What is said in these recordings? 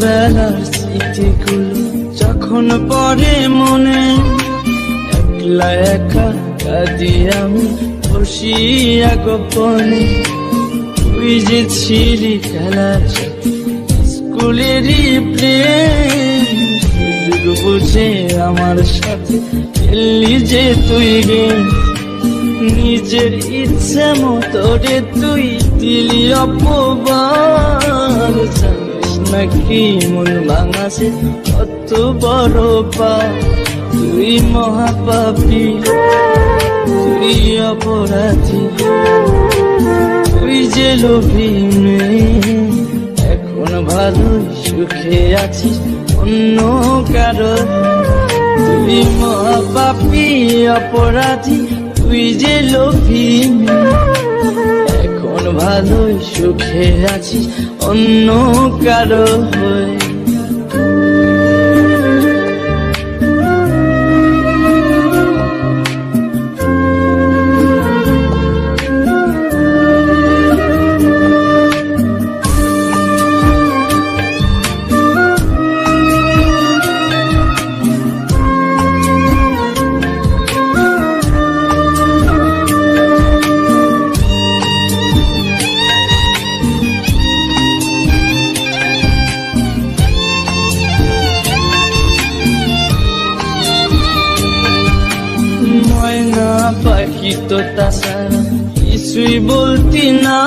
ছোটবেলার স্মৃতিগুলো যখন পরে মনে, একলা একা কাঁদি আমি বসিয়া গোপনে। তুই যে ছিলি খেলার স্কুলেরই প্রেম বুঝে আমার সাথে খেললি যে তুই গে নিজের ইচ্ছে মতো রে তুই দিলি অপবার নাকি মন ভাঙাছে? কত বড় পা তুই মহাপাপী। তুই অপরাধী। তুই যে লোভী এখন ভালোই সুখে আছিস, অন্য কারও। তুই মহাপাপী, অপরাধী, তুই যে লোভী ভালোই সুখে আছিস অন্য কারও হয়ে। তো তাছাড়া কিছুই বলতি না।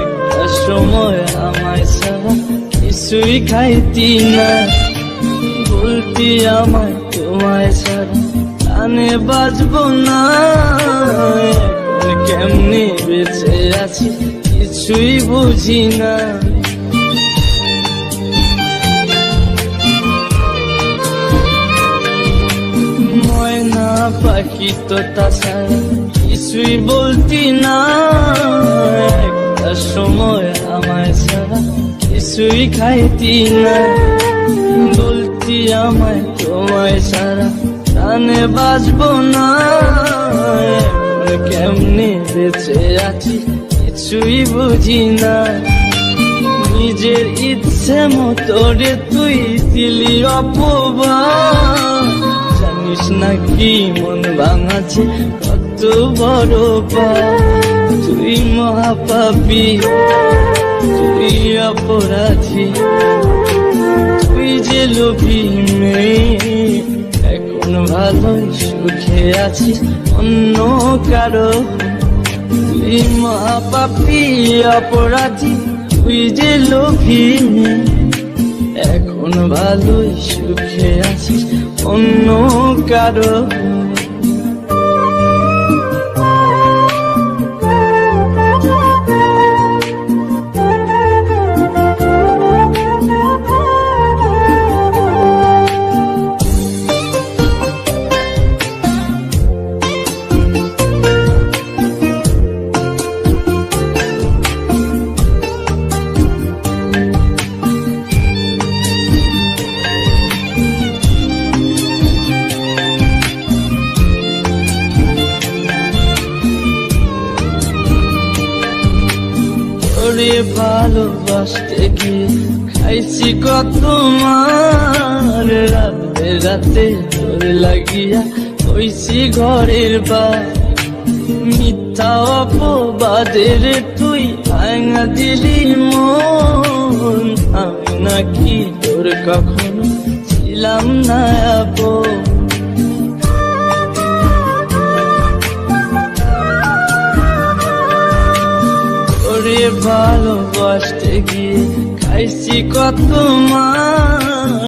একটা সময় আমায় ছাড়া কিছুই খাইতি না। বলতি আমায়, তোমায় ছাড়া কানে বাজবো না। কেমনি বেঁচে আছি কিছুই বুঝি না। পাখি তো তাছাড়া কিছুই বলতি না। একটা সময় আমায় ছাড়া কিছুই খাইতি না। বলতি আমায়, তোমায় ছাড়া কানে বাজবো না। কেমনে বেঁচে আছি কিছুই বুঝি না। নিজের ইচ্ছে মতো রে তুই দিলি অপবাদ। জানিস নাকি মন ভাঙাছে? কত বড় তুই মহাপাপী, তুই অপরাধী। তুই যে লোভী মেয়ে, এখন ভালো সুখে আছি অন্য কারও। তুই মহাপাপী, অপরাধী, তুই যে লোভী এখন ভালোই সুখে আছিস অন্য কারও ওরে ভালোবাসতে গিয়ে খাইছি কত মার। রাতে রাতে তোর লাগিয়া হইছি ঘরের বা মিথ্যা অপবাদের তুই ভাঙা দিলি মন। আমি নাকি তোর কখনো ছিলাম না আপন। ভালোবাসতে গিয়ে খাইছি কত মা